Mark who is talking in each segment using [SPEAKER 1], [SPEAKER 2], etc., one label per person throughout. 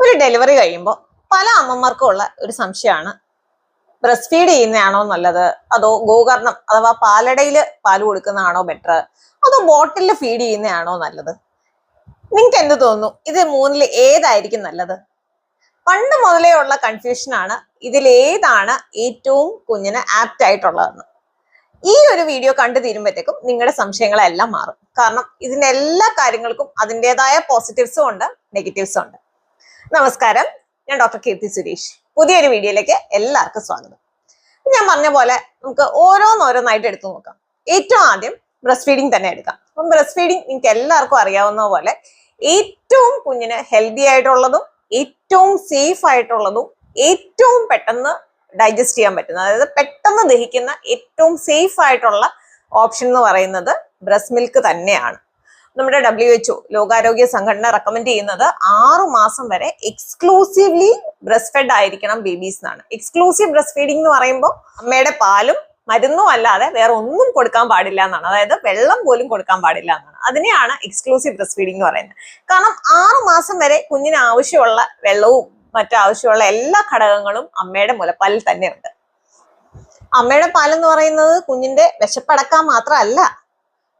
[SPEAKER 1] ഒരു ഡെലിവറി കഴിയുമ്പോൾ പല അമ്മമാർക്കും ഉള്ള ഒരു സംശയമാണ്. ബ്രസ്റ്റ് ഫീഡ് ചെയ്യുന്നതാണോ നല്ലത്? അതോ ഗോകർണം അഥവാ പാലടയിൽ പാൽ കൊടുക്കുന്നതാണോ ബെറ്റർ അതോ ബോട്ടിലിൽ ഫീഡ് ചെയ്യുന്നതാണോ നല്ലത്? നിങ്ങൾക്ക് എന്ത് തോന്നുന്നു? ഇത് മൂന്നിൽ ഏതായിരിക്കും നല്ലത്? പണ്ട് മുതലേ ഉള്ള കൺഫ്യൂഷനാണ് ഇതിൽ ഏതാണ് ഏറ്റവും കുഞ്ഞിന് ആപ്റ്റ് ആയിട്ടുള്ളതെന്ന്. ഈ ഒരു വീഡിയോ കണ്ടു തീരുമ്പോഴത്തേക്കും നിങ്ങളുടെ സംശയങ്ങളെല്ലാം മാറും. കാരണം ഇതിന്റെ എല്ലാ കാര്യങ്ങൾക്കും അതിന്റെതായ പോസിറ്റീവ്സും ഉണ്ട് നെഗറ്റീവ്സും ഉണ്ട്. നമസ്കാരം. ഞാൻ ഡോക്ടർ കീർത്തി സുരേഷ്. പുതിയൊരു വീഡിയോയിലേക്ക് എല്ലാവർക്കും സ്വാഗതം. ഞാൻ പറഞ്ഞ പോലെ നമുക്ക് ഓരോന്നോരോന്നായിട്ട് എടുത്തു നോക്കാം. ഏറ്റവും ആദ്യം ബ്രസ്റ്റ് ഫീഡിങ് തന്നെ എടുക്കാം. അപ്പം ബ്രസ്റ്റ് ഫീഡിങ് നിങ്ങൾക്ക് എല്ലാവർക്കും അറിയാവുന്ന പോലെ ഏറ്റവും കുഞ്ഞിന് ഹെൽത്തി ആയിട്ടുള്ളതും ഏറ്റവും സേഫ് ആയിട്ടുള്ളതും ഏറ്റവും പെട്ടെന്ന് ഡൈജസ്റ്റ് ചെയ്യാൻ പറ്റുന്ന അതായത് പെട്ടെന്ന് ദഹിക്കുന്ന ഏറ്റവും സേഫ് ആയിട്ടുള്ള ഓപ്ഷൻ എന്ന് പറയുന്നത് ബ്രസ്റ്റ് മിൽക്ക് തന്നെയാണ്. നമ്മുടെ ഡബ്ല്യു എച്ച് ലോകാരോഗ്യ സംഘടന റെക്കമെൻഡ് ചെയ്യുന്നത് ആറു മാസം വരെ എക്സ്ക്ലൂസീവ്ലി ബ്രസ്റ്റ് ഫെഡ് ആയിരിക്കണം ബേബീസ് എന്നാണ്. എക്സ്ക്ലൂസീവ് ബ്രസ്റ്റ് ഫീഡിംഗ് എന്ന് പറയുമ്പോൾ അമ്മയുടെ പാലും മരുന്നും അല്ലാതെ വേറെ ഒന്നും കൊടുക്കാൻ പാടില്ല എന്നാണ്. അതായത് വെള്ളം പോലും കൊടുക്കാൻ പാടില്ല എന്നാണ്. അതിനെയാണ് എക്സ്ക്ലൂസീവ് ബ്രസ്റ്റ് ഫീഡിംഗ് എന്ന് പറയുന്നത്. കാരണം ആറു മാസം വരെ കുഞ്ഞിന് ആവശ്യമുള്ള വെള്ളവും മറ്റാവശ്യമുള്ള എല്ലാ ഘടകങ്ങളും അമ്മയുടെ മുലപ്പാലിൽ തന്നെയുണ്ട്. അമ്മയുടെ പാലെന്ന് പറയുന്നത് കുഞ്ഞിന്റെ വിശപ്പടക്കാൻ മാത്രമല്ല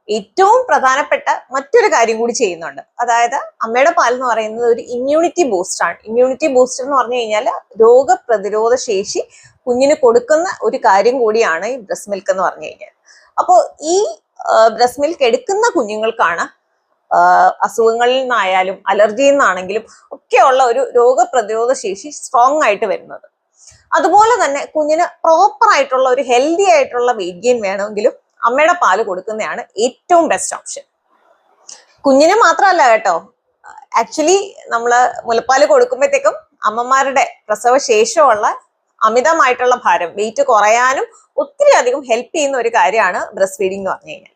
[SPEAKER 1] ഏറ്റവും പ്രധാനപ്പെട്ട മറ്റൊരു കാര്യം കൂടി ചെയ്യുന്നുണ്ട്. അതായത് അമ്മയുടെ പാൽ എന്ന് പറയുന്നത് ഒരു ഇമ്മ്യൂണിറ്റി ബൂസ്റ്റർ ആണ്. ഇമ്മ്യൂണിറ്റി ബൂസ്റ്റർ എന്ന് പറഞ്ഞു കഴിഞ്ഞാൽ രോഗപ്രതിരോധ ശേഷി കുഞ്ഞിന് കൊടുക്കുന്ന ഒരു കാര്യം കൂടിയാണ് ഈ ബ്രസ്റ്റ് മിൽക്ക് എന്ന് പറഞ്ഞു കഴിഞ്ഞാൽ അപ്പോൾ ഈ ബ്രസ്റ്റ് മിൽക്ക് എടുക്കുന്ന കുഞ്ഞുങ്ങൾക്കാണ് അസുഖങ്ങളിൽ നിന്നായാലും അലർജിയിൽ നിന്നാണെങ്കിലും ഒക്കെയുള്ള ഒരു രോഗപ്രതിരോധ ശേഷി സ്ട്രോങ് ആയിട്ട് വരുന്നത്. അതുപോലെ തന്നെ കുഞ്ഞിന് പ്രോപ്പർ ആയിട്ടുള്ള ഒരു ഹെൽത്തി ആയിട്ടുള്ള വെയിറ്റ് ഗെയിൻ വേണമെങ്കിലും അമ്മയുടെ പാൽ കൊടുക്കുന്നതാണ് ഏറ്റവും ബെസ്റ്റ് ഓപ്ഷൻ കുഞ്ഞിന് മാത്രമല്ല കേട്ടോ. ആക്ച്വലി നമ്മൾ മുലപ്പാൽ കൊടുക്കുമ്പോഴത്തേക്കും അമ്മമാരുടെ പ്രസവ ശേഷമുള്ള അമിതമായിട്ടുള്ള ഭാരം വെയിറ്റ് കുറയാനും ഒത്തിരി അധികം ഹെൽപ്പ് ചെയ്യുന്ന ഒരു കാര്യമാണ് ബ്രസ്റ്റ് ഫീഡിംഗ് എന്ന് പറഞ്ഞു കഴിഞ്ഞാൽ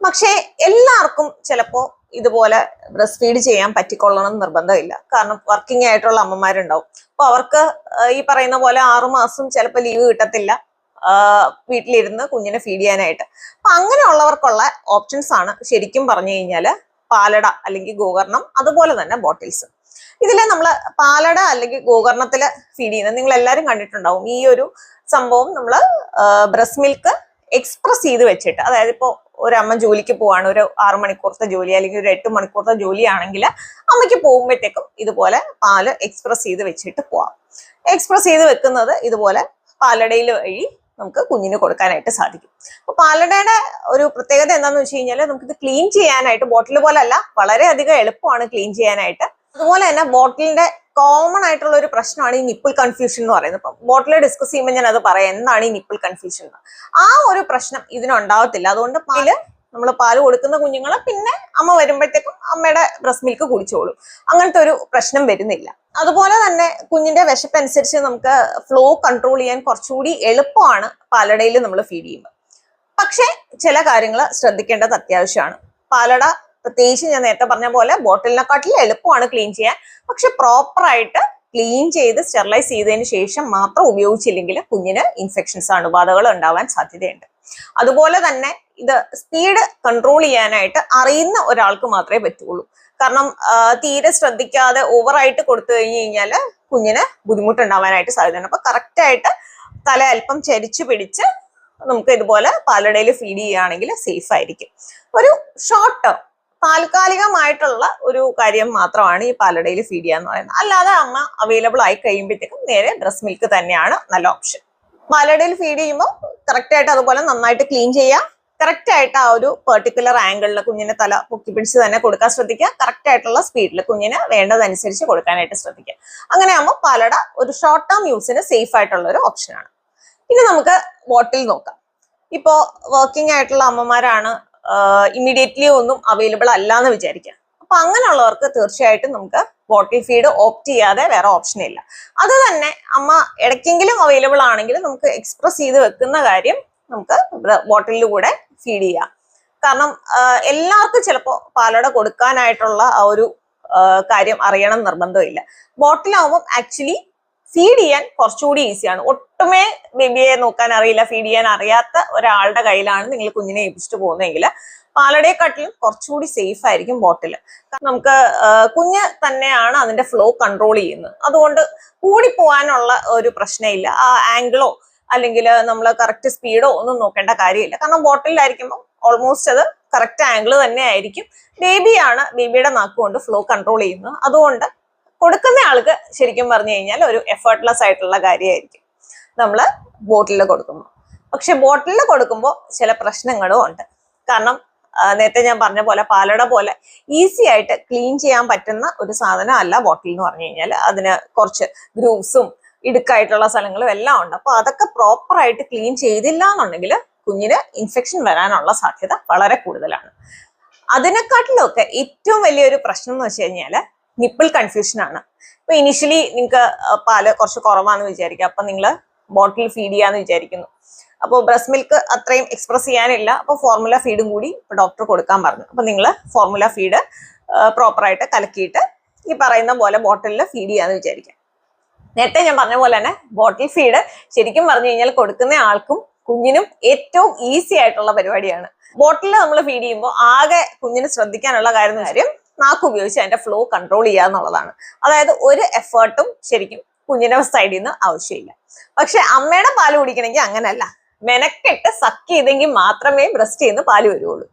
[SPEAKER 1] പക്ഷേ എല്ലാവർക്കും ചിലപ്പോൾ ഇതുപോലെ ബ്രസ്റ്റ് ഫീഡ് ചെയ്യാൻ പറ്റിക്കൊള്ളണം നിർബന്ധമില്ല. കാരണം വർക്കിംഗ് ആയിട്ടുള്ള അമ്മമാരുണ്ടാവും. അപ്പോൾ അവർക്ക് ഈ പറയുന്ന പോലെ ആറുമാസം ചിലപ്പോൾ ലീവ് കിട്ടത്തില്ല. വീട്ടിലിരുന്ന് കുഞ്ഞിനെ ഫീഡ് ചെയ്യാനായിട്ട്. അപ്പൊ അങ്ങനെയുള്ളവർക്കുള്ള ഓപ്ഷൻസ് ആണ് ശരിക്കും പറഞ്ഞു കഴിഞ്ഞാൽ പാലട അല്ലെങ്കിൽ ഗോകർണം അതുപോലെ തന്നെ ബോട്ടിൽസ് ഇതിൽ നമ്മൾ പാലട അല്ലെങ്കിൽ ഗോകർണത്തിൽ ഫീഡ് ചെയ്യുന്നത് നിങ്ങൾ എല്ലാവരും കണ്ടിട്ടുണ്ടാവും. ഈ ഒരു സംഭവം നമ്മൾ ബ്രസ്റ്റ് മിൽക്ക് എക്സ്പ്രസ് ചെയ്ത് വെച്ചിട്ട് അതായത് ഇപ്പോൾ ഒരു അമ്മ ജോലിക്ക് പോവാണ് ഒരു ആറു മണിക്കൂറത്തെ ജോലി അല്ലെങ്കിൽ ഒരു എട്ട് മണിക്കൂറത്തെ ജോലിയാണെങ്കിൽ അമ്മയ്ക്ക് പോകുമ്പോഴത്തേക്കും ഇതുപോലെ പാൽ എക്സ്പ്രസ് ചെയ്ത് വെച്ചിട്ട് പോവാം. എക്സ്പ്രസ് ചെയ്ത് വെക്കുന്നത് ഇതുപോലെ പാലടയിൽ വഴി നമുക്ക് കുഞ്ഞിന് കൊടുക്കാനായിട്ട് സാധിക്കും. അപ്പൊ പാലടയുടെ ഒരു പ്രത്യേകത എന്താണെന്ന് വെച്ച് കഴിഞ്ഞാൽ നമുക്കിത് ക്ലീൻ ചെയ്യാനായിട്ട് ബോട്ടിൽ പോലെ അല്ല വളരെയധികം എളുപ്പമാണ് ക്ലീൻ ചെയ്യാനായിട്ട്. അതുപോലെ തന്നെ ബോട്ടിലിന്റെ കോമൺ ആയിട്ടുള്ള ഒരു പ്രശ്നമാണ് ഈ നിപ്പിൾ കൺഫ്യൂഷൻ എന്ന് പറയുന്നത്. ഇപ്പം ബോട്ടിൽ ഡിസ്കസ് ചെയ്യുമ്പോൾ ഞാൻ അത് പറയാം എന്താണ് ഈ നിപ്പിൾ കൺഫ്യൂഷൻ ആ ഒരു പ്രശ്നം ഇതിനുണ്ടാവത്തില്ല. അതുകൊണ്ട് പാൽ നമ്മൾ പാൽ കൊടുക്കുന്ന കുഞ്ഞുങ്ങളെ പിന്നെ അമ്മ വരുമ്പോഴത്തേക്കും അമ്മയുടെ ബ്രസ്റ്റ് മിൽക്ക് കുടിച്ചോളും. അങ്ങനത്തെ ഒരു പ്രശ്നം വരുന്നില്ല. അതുപോലെ തന്നെ കുഞ്ഞിന്റെ വിശപ്പനുസരിച്ച് നമുക്ക് ഫ്ലോ കൺട്രോൾ ചെയ്യാൻ കുറച്ചുകൂടി എളുപ്പമാണ് പാലടയിൽ നമ്മൾ ഫീഡ് ചെയ്യുമ്പോൾ പക്ഷേ ചില കാര്യങ്ങൾ ശ്രദ്ധിക്കേണ്ടത് അത്യാവശ്യമാണ്. പാലട പ്രത്യേകിച്ച് ഞാൻ നേരത്തെ പറഞ്ഞ പോലെ ബോട്ടിലിനെക്കാട്ടിലും എളുപ്പമാണ് ക്ലീൻ ചെയ്യാൻ. പക്ഷെ പ്രോപ്പറായിട്ട് ക്ലീൻ ചെയ്ത് സ്റ്റെറിലൈസ് ചെയ്തതിന് ശേഷം മാത്രം ഉപയോഗിച്ചില്ലെങ്കിൽ കുഞ്ഞിന് ഇൻഫെക്ഷൻസ് അണുബാധകൾ ഉണ്ടാവാൻ സാധ്യതയുണ്ട്. അതുപോലെ തന്നെ ഇത് സ്പീഡ് കൺട്രോൾ ചെയ്യാനായിട്ട് അറിയുന്ന ഒരാൾക്ക് മാത്രമേ പറ്റുള്ളൂ. കാരണം തീരെ ശ്രദ്ധിക്കാതെ ഓവറായിട്ട് കൊടുത്തു കഴിഞ്ഞു കഴിഞ്ഞാൽ കുഞ്ഞിന് ബുദ്ധിമുട്ടുണ്ടാവാനായിട്ട് സാധ്യതയുണ്ട്. അപ്പൊ കറക്റ്റ് ആയിട്ട് തല അല്പം ചരിച്ചു പിടിച്ച് നമുക്ക് ഇതുപോലെ പാലടയിൽ ഫീഡ് ചെയ്യുകയാണെങ്കിൽ സേഫ് ആയിരിക്കും. ഒരു ഷോർട്ട് ടേം താൽക്കാലികമായിട്ടുള്ള ഒരു കാര്യം മാത്രമാണ് ഈ പാലടയിൽ ഫീഡ് ചെയ്യാന്ന് പറയുന്നത്. അല്ലാതെ അമ്മ അവൈലബിൾ ആയി കഴിയുമ്പോഴത്തേക്കും നേരെ ഡ്രസ് മിൽക്ക് തന്നെയാണ് നല്ല ഓപ്ഷൻ പാലടയിൽ ഫീഡ് ചെയ്യുമ്പോൾ കറക്റ്റ് ആയിട്ട് അതുപോലെ നന്നായിട്ട് ക്ലീൻ ചെയ്യുക കറക്റ്റ് ആയിട്ട് ആ ഒരു പെർട്ടിക്കുലർ ആംഗിളിൽ കുഞ്ഞിനെ തല പൊക്കി പിടിച്ച് തന്നെ കൊടുക്കാൻ ശ്രദ്ധിക്കുക. കറക്റ്റ് ആയിട്ടുള്ള സ്പീഡിൽ കുഞ്ഞിന് വേണ്ടതനുസരിച്ച് കൊടുക്കാനായിട്ട് ശ്രദ്ധിക്കുക. അങ്ങനെ ആകുമ്പോൾ പലട ഒരു ഷോർട്ട് ടേം യൂസിന് സേഫ് ആയിട്ടുള്ള ഒരു ഓപ്ഷനാണ് ഇനി നമുക്ക് ബോട്ടിൽ നോക്കാം. ഇപ്പോൾ വർക്കിംഗ് ആയിട്ടുള്ള അമ്മമാരാണ് ഇമ്മീഡിയറ്റ്ലി ഒന്നും അവൈലബിൾ അല്ല എന്ന് വിചാരിക്കുക. അപ്പൊ അങ്ങനെയുള്ളവർക്ക് തീർച്ചയായിട്ടും നമുക്ക് ബോട്ടിൽ ഫീഡ് ഓപ്റ്റ് ചെയ്യാതെ വേറെ ഓപ്ഷൻ ഇല്ല. അത് തന്നെ അമ്മ ഇടയ്ക്കെങ്കിലും അവൈലബിൾ ആണെങ്കിൽ നമുക്ക് എക്സ്പ്രസ് ചെയ്ത് വെക്കുന്ന കാര്യം നമുക്ക് ബോട്ടിലിൽ കൂടെ ഫീഡ് ചെയ്യാം. കാരണം എല്ലാവർക്കും ചിലപ്പോൾ പാലട കൊടുക്കാനായിട്ടുള്ള ആ ഒരു കാര്യം അറിയണം നിർബന്ധമില്ല. ബോട്ടിലാവുമ്പോൾ ആക്ച്വലി ഫീഡ് ചെയ്യാൻ കുറച്ചുകൂടി ഈസിയാണ് ഒട്ടുമേ ബേബിയെ നോക്കാൻ അറിയില്ല ഫീഡ് ചെയ്യാൻ അറിയാത്ത ഒരാളുടെ കയ്യിലാണ് നിങ്ങൾ കുഞ്ഞിനെ ഏൽപ്പിച്ചിട്ട് പോകുന്നതെങ്കിൽ പാലടയെക്കാട്ടിലും കുറച്ചുകൂടി സേഫ് ആയിരിക്കും ബോട്ടിൽ നമുക്ക് കുഞ്ഞ് തന്നെയാണ് അതിന്റെ ഫ്ലോ കൺട്രോൾ ചെയ്യുന്നത്. അതുകൊണ്ട് കൂടി പോകാനുള്ള ഒരു പ്രശ്നമില്ല. ആ ആംഗിളോ അല്ലെങ്കിൽ നമ്മൾ കറക്റ്റ് സ്പീഡോ ഒന്നും നോക്കേണ്ട കാര്യമില്ല. കാരണം ബോട്ടിലായിരിക്കുമ്പോൾ ഓൾമോസ്റ്റ് അത് കറക്റ്റ് ആംഗിൾ തന്നെ ആയിരിക്കും. ബേബിയാണ് ബേബിയുടെ നാക്ക് കൊണ്ട് ഫ്ലോ കൺട്രോൾ ചെയ്യുന്നത്. അതുകൊണ്ട് കൊടുക്കുന്ന ആൾക്ക് ശരിക്കും പറഞ്ഞു കഴിഞ്ഞാൽ ഒരു എഫേർട്ട്ലെസ് ആയിട്ടുള്ള കാര്യമായിരിക്കും. നമ്മൾ ബോട്ടിൽ കൊടുക്കുമ്പോൾ പക്ഷെ ബോട്ടിൽ കൊടുക്കുമ്പോൾ ചില പ്രശ്നങ്ങളും ഉണ്ട്. കാരണം നേരത്തെ ഞാൻ പറഞ്ഞ പോലെ പാലട പോലെ ഈസി ആയിട്ട് ക്ലീൻ ചെയ്യാൻ പറ്റുന്ന ഒരു സാധനം അല്ല ബോട്ടിൽ എന്ന് പറഞ്ഞു കഴിഞ്ഞാൽ അതിന് കുറച്ച് ഗ്രൂവ്സും ഇടുക്കായിട്ടുള്ള സ്ഥലങ്ങളും എല്ലാം ഉണ്ട്. അപ്പൊ അതൊക്കെ പ്രോപ്പറായിട്ട് ക്ലീൻ ചെയ്തില്ല എന്നുണ്ടെങ്കിൽ കുഞ്ഞിന് ഇൻഫെക്ഷൻ വരാനുള്ള സാധ്യത വളരെ കൂടുതലാണ്. അതിനെക്കാട്ടിലൊക്കെ ഏറ്റവും വലിയൊരു പ്രശ്നം എന്ന് വെച്ച് കഴിഞ്ഞാൽ നിപ്പിൾ കൺഫ്യൂഷനാണ് ഇപ്പൊ ഇനിഷ്യലി നിങ്ങൾക്ക് പാൽ കുറച്ച് കുറവാന്ന് വിചാരിക്കുക. അപ്പൊ നിങ്ങൾ ബോട്ടിൽ ഫീഡ് ചെയ്യാന്ന് വിചാരിക്കുന്നു. അപ്പോൾ ബ്രസ്റ്റ് മിൽക്ക് അത്രയും എക്സ്പ്രസ് ചെയ്യാനില്ല. അപ്പോൾ ഫോർമുല ഫീഡും കൂടി ഡോക്ടർ കൊടുക്കാൻ പറഞ്ഞു. അപ്പോൾ നിങ്ങൾ ഫോർമുല ഫീഡ് പ്രോപ്പറായിട്ട് കലക്കിയിട്ട് ഈ പറയുന്ന പോലെ ബോട്ടിലിൽ ഫീഡ് ചെയ്യാന്ന് വിചാരിക്കാം നേരത്തെ ഞാൻ പറഞ്ഞ പോലെ തന്നെ ബോട്ടിൽ ഫീഡ് ശരിക്കും പറഞ്ഞു കഴിഞ്ഞാൽ കൊടുക്കുന്ന ആൾക്കും കുഞ്ഞിനും ഏറ്റവും ഈസി ആയിട്ടുള്ള പരിപാടിയാണ്. ബോട്ടിൽ നമ്മൾ ഫീഡ് ചെയ്യുമ്പോൾ ആകെ കുഞ്ഞിന് ശ്രദ്ധിക്കാനുള്ള കാര്യം കാര്യം നാക്ക് ഉപയോഗിച്ച് അതിന്റെ ഫ്ലോ കൺട്രോൾ ചെയ്യുക എന്നുള്ളതാണ്. അതായത് ഒരു എഫേർട്ടും ശരിക്കും കുഞ്ഞിന്റെ സൈഡിൽ നിന്ന് ആവശ്യമില്ല. പക്ഷെ അമ്മയുടെ പാൽ കുടിക്കണമെങ്കിൽ അങ്ങനല്ല. മെനക്കെട്ട് സക്ക് ചെയ്തെങ്കിൽ മാത്രമേ ബ്രസ്റ്റ് ചെയ്യുന്ന പാൽ വരുള്ളൂ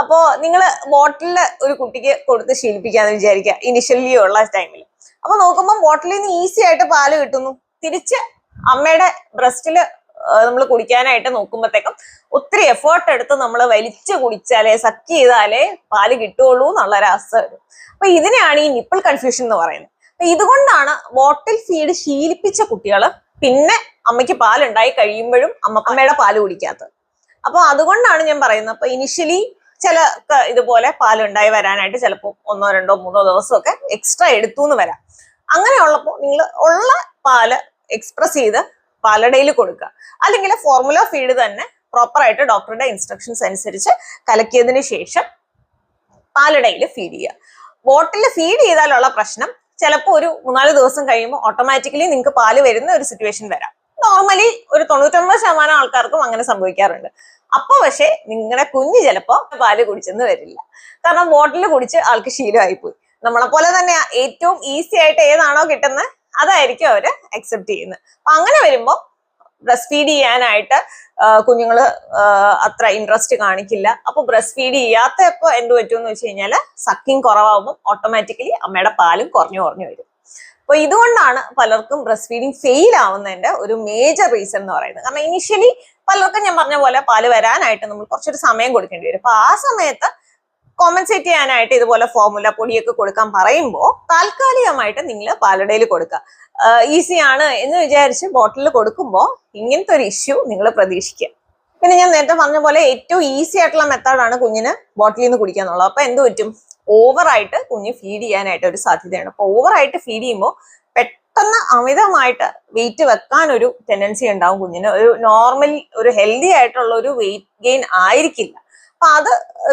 [SPEAKER 1] അപ്പോ നിങ്ങൾ ബോട്ടിലെ ഒരു കുട്ടിക്ക് കൊടുത്ത് ശീലിപ്പിക്കാന്ന് വിചാരിക്കുക ഇനിഷ്യലി ഉള്ള ടൈമിൽ അപ്പൊ നോക്കുമ്പോൾ ബോട്ടിലിൽ നിന്ന് ഈസി ആയിട്ട് പാൽ കിട്ടുന്നു. തിരിച്ച് അമ്മയുടെ ബ്രസ്റ്റിൽ നമ്മൾ കുടിക്കാനായിട്ട് നോക്കുമ്പോഴത്തേക്കും ഒത്തിരി എഫേർട്ട് എടുത്ത് നമ്മൾ വലിച്ചു കുടിച്ചാലേ സക്ക് ചെയ്താലേ പാൽ കിട്ടുള്ളൂ എന്നുള്ള ഒരു അവസ്ഥ വരും. അപ്പൊ ഇതിനെയാണ് ഈ നിപ്പിൾ കൺഫ്യൂഷൻ എന്ന് പറയുന്നത്. അപ്പൊ ഇതുകൊണ്ടാണ് ബോട്ടിൽ ഫീഡ് ശീലിപ്പിച്ച കുട്ടികൾ പിന്നെ അമ്മയ്ക്ക് പാലുണ്ടായി കഴിയുമ്പോഴും അമ്മ അമ്മയുടെ പാൽ കുടിക്കാത്തത്. അപ്പൊ അതുകൊണ്ടാണ് ഞാൻ പറയുന്നത്. അപ്പൊ ഇനിഷ്യലി ചില ഇതുപോലെ പാലുണ്ടായി വരാനായിട്ട് ചിലപ്പോൾ ഒന്നോ രണ്ടോ മൂന്നോ ദിവസമൊക്കെ എക്സ്ട്രാ എടുത്തു എന്ന് വരാം. അങ്ങനെ ഉള്ളപ്പോൾ നിങ്ങൾ ഉള്ള പാൽ എക്സ്പ്രസ് ചെയ്ത് പാലടയിൽ കൊടുക്കുക. അല്ലെങ്കിൽ ഫോർമുല ഫീഡ് തന്നെ പ്രോപ്പറായിട്ട് ഡോക്ടറുടെ ഇൻസ്ട്രക്ഷൻസ് അനുസരിച്ച് കലക്കിയതിന് ശേഷം പാലടയിൽ ഫീഡ് ചെയ്യുക. ബോട്ടിൽ ഫീഡ് ചെയ്താലുള്ള പ്രശ്നം ചിലപ്പോൾ ഒരു മൂന്നാൽ ദിവസം കഴിയുമ്പോൾ ഓട്ടോമാറ്റിക്കലി നിങ്ങൾക്ക് പാൽ വരുന്ന ഒരു സിറ്റുവേഷൻ വരാം. നോർമലി ഒരു തൊണ്ണൂറ്റൊമ്പത് ശതമാനം ആൾക്കാർക്കും അങ്ങനെ സംഭവിക്കാറുണ്ട്. അപ്പൊ പക്ഷേ നിങ്ങളുടെ കുഞ്ഞ് ചിലപ്പോ പാൽ കുടിച്ചെന്ന് വരില്ല. കാരണം ബോട്ടിൽ കുടിച്ച് ആൾക്ക് ശീലമായി പോയി നമ്മളെ പോലെ തന്നെ ഏറ്റവും ഈസി ആയിട്ട് ഏതാണോ കിട്ടുന്നത് അതായിരിക്കും അവർ അക്സെപ്റ്റ് ചെയ്യുന്നത് അപ്പൊ അങ്ങനെ വരുമ്പോ ബ്രസ്റ്റ് ഫീഡ് ചെയ്യാനായിട്ട് കുഞ്ഞുങ്ങൾ അത്ര ഇൻട്രസ്റ്റ് കാണിക്കില്ല. അപ്പൊ ബ്രസ്റ്റ് ഫീഡ് ചെയ്യാത്തപ്പോ എന്ത് പറ്റുമെന്ന് വെച്ച് കഴിഞ്ഞാൽ സക്കിങ് കുറവാകുമ്പോൾ ഓട്ടോമാറ്റിക്കലി അമ്മയുടെ പാലും കുറഞ്ഞു കുറഞ്ഞു വരും. അപ്പൊ ഇതുകൊണ്ടാണ് പലർക്കും ബ്രസ്റ്റ് ഫീഡിങ് ഫെയിൽ ആവുന്നതിന്റെ ഒരു മേജർ റീസൺ എന്ന് പറയുന്നത്. കാരണം ഇനിഷ്യലി പലർക്കും ഞാൻ പറഞ്ഞ പോലെ പാൽ വരാനായിട്ട് നമ്മൾ കുറച്ചൊരു സമയം കൊടുക്കേണ്ടി വരും. അപ്പൊ ആ സമയത്ത് കോമ്പൻസേറ്റ് ചെയ്യാനായിട്ട് ഇതുപോലെ ഫോർമുല പൊടിയൊക്കെ കൊടുക്കാൻ പറയുമ്പോൾ താൽക്കാലികമായിട്ട് നിങ്ങൾ പാലടയിൽ കൊടുക്കുക. ഈസി ആണ് എന്ന് വിചാരിച്ച് ബോട്ടിൽ കൊടുക്കുമ്പോൾ ഇങ്ങനത്തെ ഒരു ഇഷ്യൂ നിങ്ങൾ പ്രതീക്ഷിക്കുക. പിന്നെ ഞാൻ നേരത്തെ പറഞ്ഞ പോലെ ഏറ്റവും ഈസി ആയിട്ടുള്ള മെത്തേഡാണ് കുഞ്ഞിന് ബോട്ടിലിൽ നിന്ന് കുടിക്കാന്നുള്ളത് അപ്പൊ എന്ത് പറ്റും? ഓവറായിട്ട് കുഞ്ഞ് ഫീഡ് ചെയ്യാനായിട്ട് ഒരു സാധ്യതയാണ്. അപ്പൊ ഓവറായിട്ട് ഫീഡ് ചെയ്യുമ്പോൾ പെട്ടെന്ന് അമിതമായിട്ട് വെയിറ്റ് വെക്കാൻ ഒരു ടെൻഡൻസി ഉണ്ടാവും കുഞ്ഞിന്. ഒരു നോർമൽ ഒരു ഹെൽത്തി ആയിട്ടുള്ള ഒരു വെയിറ്റ് ഗെയിൻ ആയിരിക്കില്ല. അപ്പൊ അത്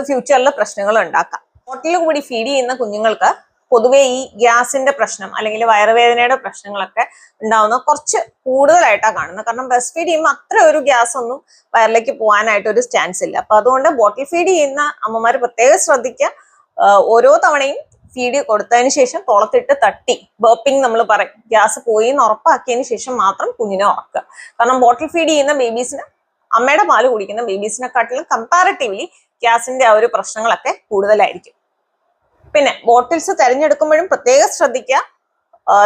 [SPEAKER 1] ഫ്യൂച്ചറിൽ പ്രശ്നങ്ങൾ ഉണ്ടാക്കാം. ഹോട്ടലിൽ കൂടി ഫീഡ് ചെയ്യുന്ന കുഞ്ഞുങ്ങൾക്ക് പൊതുവെ ഈ ഗ്യാസിന്റെ പ്രശ്നം അല്ലെങ്കിൽ വയറുവേദനയുടെ പ്രശ്നങ്ങളൊക്കെ ഉണ്ടാവുന്ന കുറച്ച് കൂടുതലായിട്ടാണ് കാണുന്നത്. കാരണം ബ്രസ്റ്റ് ഫീഡ് ചെയ്യുമ്പോൾ അത്ര ഒരു ഗ്യാസ് ഒന്നും വയറിലേക്ക് പോകാനായിട്ട് ഒരു സ്റ്റാൻസ് ഇല്ല. അപ്പൊ അതുകൊണ്ട് ബോട്ടിൽ ഫീഡ് ചെയ്യുന്ന അമ്മമാർ പ്രത്യേകം ശ്രദ്ധിക്കുക. ഓരോ തവണയും ഫീഡ് കൊടുത്തതിന് ശേഷം തുളത്തിട്ട് തട്ടി. ബേപ്പിംഗ് നമ്മൾ പറയും. ഗ്യാസ് പോയി എന്ന് ഉറപ്പാക്കിയതിന് ശേഷം മാത്രം കുഞ്ഞിനെ ഉറക്കുക. കാരണം ബോട്ടിൽ ഫീഡ് ചെയ്യുന്ന ബേബീസിന് അമ്മയുടെ പാൽ കുടിക്കുന്ന ബേബീസിനെക്കാട്ടിലും കമ്പാരറ്റീവ്ലി ഗ്യാസിന്റെ ആ ഒരു പ്രശ്നങ്ങളൊക്കെ കൂടുതലായിരിക്കും. പിന്നെ ബോട്ടിൽസ് തിരഞ്ഞെടുക്കുമ്പോഴും പ്രത്യേകം ശ്രദ്ധിക്കുക.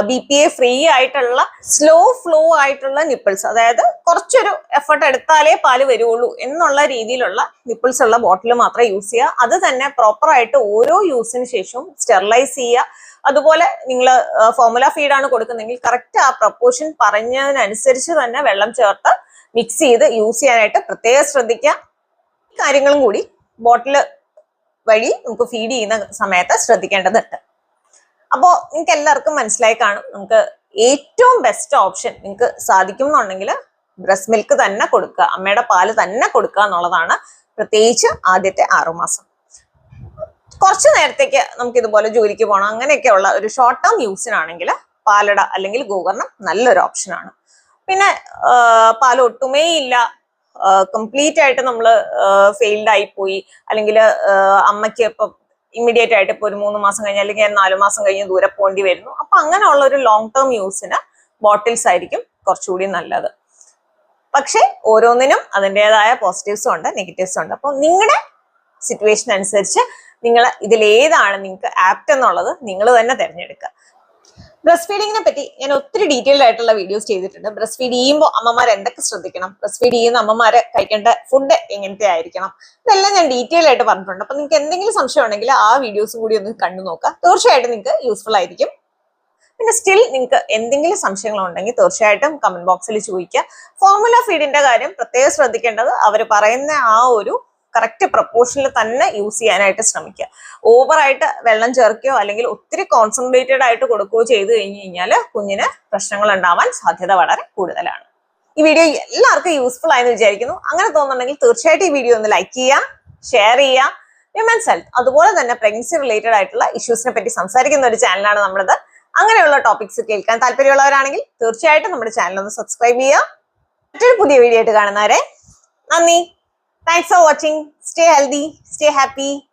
[SPEAKER 1] ബി പി എ ഫ്രീ ആയിട്ടുള്ള സ്ലോ ഫ്ലോ ആയിട്ടുള്ള നിപ്പിൾസ് അതായത് കുറച്ചൊരു എഫർട്ട് എടുത്താലേ പാൽ വരുള്ളൂ എന്നുള്ള രീതിയിലുള്ള നിപ്പിൾസ് ഉള്ള ബോട്ടിൽ മാത്രം യൂസ് ചെയ്യുക. അത് തന്നെ പ്രോപ്പറായിട്ട് ഓരോ യൂസിന് ശേഷവും സ്റ്റെറിലൈസ് ചെയ്യുക. അതുപോലെ നിങ്ങൾ ഫോർമുല ഫീഡാണ് കൊടുക്കുന്നതെങ്കിൽ കറക്റ്റ് ആ പ്രപ്പോർഷൻ പറഞ്ഞതിനനുസരിച്ച് തന്നെ വെള്ളം ചേർത്ത് മിക്സ് ചെയ്ത് യൂസ് ചെയ്യാനായിട്ട് പ്രത്യേകം ശ്രദ്ധിക്കുക. കാര്യങ്ങളും കൂടി ബോട്ടിൽ വഴി നമുക്ക് ഫീഡ് ചെയ്യുന്ന സമയത്ത് ശ്രദ്ധിക്കേണ്ടതുണ്ട്. അപ്പോൾ നിങ്ങൾക്ക് എല്ലാവർക്കും മനസ്സിലായി കാണും. നമുക്ക് ഏറ്റവും ബെസ്റ്റ് ഓപ്ഷൻ നിങ്ങൾക്ക് സാധിക്കും എന്നുണ്ടെങ്കിൽ ബ്രസ്റ്റ് മിൽക്ക് തന്നെ കൊടുക്കുക. അമ്മയുടെ പാൽ തന്നെ കൊടുക്കുക എന്നുള്ളതാണ് പ്രത്യേകിച്ച് ആദ്യത്തെ ആറുമാസം കുറച്ച് നേരത്തേക്ക് നമുക്ക് ഇതുപോലെ ജോലിക്ക് പോകണം. അങ്ങനെയൊക്കെയുള്ള ഒരു ഷോർട്ട് ടേം യൂസിനാണെങ്കിൽ പാലട അല്ലെങ്കിൽ ഗോകർണം നല്ലൊരു ഓപ്ഷനാണ് പിന്നെ പാൽ ഒട്ടുമേ ഇല്ല. കംപ്ലീറ്റ് ആയിട്ട് നമ്മൾ ഫെയിൽഡ് ആയി പോയി. അല്ലെങ്കിൽ അമ്മയ്ക്ക് ഇപ്പം ഇമ്മീഡിയറ്റ് ആയിട്ട് ഇപ്പോൾ ഒരു മൂന്ന് മാസം കഴിഞ്ഞ് അല്ലെങ്കിൽ നാല് മാസം കഴിഞ്ഞ് ദൂരെ പോകേണ്ടി വരുന്നു. അപ്പൊ അങ്ങനെയുള്ള ഒരു ലോങ് ടേം യൂസിന് ബോട്ടിൽസ് ആയിരിക്കും കുറച്ചുകൂടി നല്ലത്. പക്ഷേ ഓരോന്നിനും അതിന്റെതായ പോസിറ്റീവ്സും ഉണ്ട് നെഗറ്റീവ്സും ഉണ്ട്. അപ്പോൾ നിങ്ങളുടെ സിറ്റുവേഷൻ അനുസരിച്ച് നിങ്ങൾ ഇതിലേതാണ് നിങ്ങൾക്ക് ആപ്റ്റ് എന്നുള്ളത് നിങ്ങൾ തന്നെ തിരഞ്ഞെടുക്കുക. ബ്രസ്റ്റ് ഫീഡിങ്ങിനെ പറ്റി ഞാൻ ഒത്തിരി ഡീറ്റെയിൽഡ് ആയിട്ടുള്ള വീഡിയോസ് ചെയ്തിട്ടുണ്ട്. ബ്രസ്റ്റ് ഫീഡ് ചെയ്യുമ്പോൾ അമ്മമാർ എന്തൊക്കെ ശ്രദ്ധിക്കണം? ബ്രസ്റ്റ് ഫീഡ് ചെയ്യുന്ന അമ്മമാര് കഴിക്കേണ്ട ഫുഡ് എങ്ങനത്തെ ആയിരിക്കണം? ഇതെല്ലാം ഞാൻ ഡീറ്റെയിൽ ആയിട്ട് പറഞ്ഞിട്ടുണ്ട്. അപ്പൊ നിങ്ങൾക്ക് എന്തെങ്കിലും സംശയം ഉണ്ടെങ്കിൽ ആ വീഡിയോസ് കൂടി ഒന്ന് കണ്ടു നോക്കുക. തീർച്ചയായിട്ടും നിങ്ങൾക്ക് യൂസ്ഫുൾ ആയിരിക്കും. പിന്നെ സ്റ്റിൽ നിങ്ങൾക്ക് എന്തെങ്കിലും സംശയങ്ങളുണ്ടെങ്കിൽ തീർച്ചയായിട്ടും കമന്റ് ബോക്സിൽ ചോദിക്കുക. ഫോർമുല ഫീഡിന്റെ കാര്യം പ്രത്യേകം ശ്രദ്ധിക്കേണ്ടത് അവർ പറയുന്ന ആ ഒരു കറക്റ്റ് പ്രപ്പോർഷനിൽ തന്നെ യൂസ് ചെയ്യാനായിട്ട് ശ്രമിക്കുക. ഓവറായിട്ട് വെള്ളം ചേർക്കുകയോ അല്ലെങ്കിൽ ഒത്തിരി കോൺസെൻട്രേറ്റഡ് ആയിട്ട് കൊടുക്കുകയോ ചെയ്തു കഴിഞ്ഞു കഴിഞ്ഞാൽ കുഞ്ഞിന് പ്രശ്നങ്ങൾ ഉണ്ടാവാൻ സാധ്യത വളരെ കൂടുതലാണ്. ഈ വീഡിയോ എല്ലാവർക്കും യൂസ്ഫുൾ ആയെന്ന് വിചാരിക്കുന്നു. അങ്ങനെ തോന്നുന്നുണ്ടെങ്കിൽ തീർച്ചയായിട്ടും ഈ വീഡിയോ ഒന്ന് ലൈക്ക് ചെയ്യുക ഷെയർ ചെയ്യുക വിമൻസ് ഹെൽത്ത് അതുപോലെ തന്നെ പ്രഗ്നൻസി റിലേറ്റഡ് ആയിട്ടുള്ള ഇഷ്യൂസിനെ പറ്റി സംസാരിക്കുന്ന ഒരു ചാനലാണ് നമ്മളത്. അങ്ങനെയുള്ള ടോപ്പിക്സ് കേൾക്കാൻ താല്പര്യമുള്ളവരാണെങ്കിൽ തീർച്ചയായിട്ടും നമ്മുടെ ചാനൽ ഒന്ന് സബ്സ്ക്രൈബ് ചെയ്യുക. മറ്റൊരു പുതിയ വീഡിയോ ആയിട്ട് കാണുന്നവരെ നന്ദി. Thanks for watching. Stay healthy, stay happy.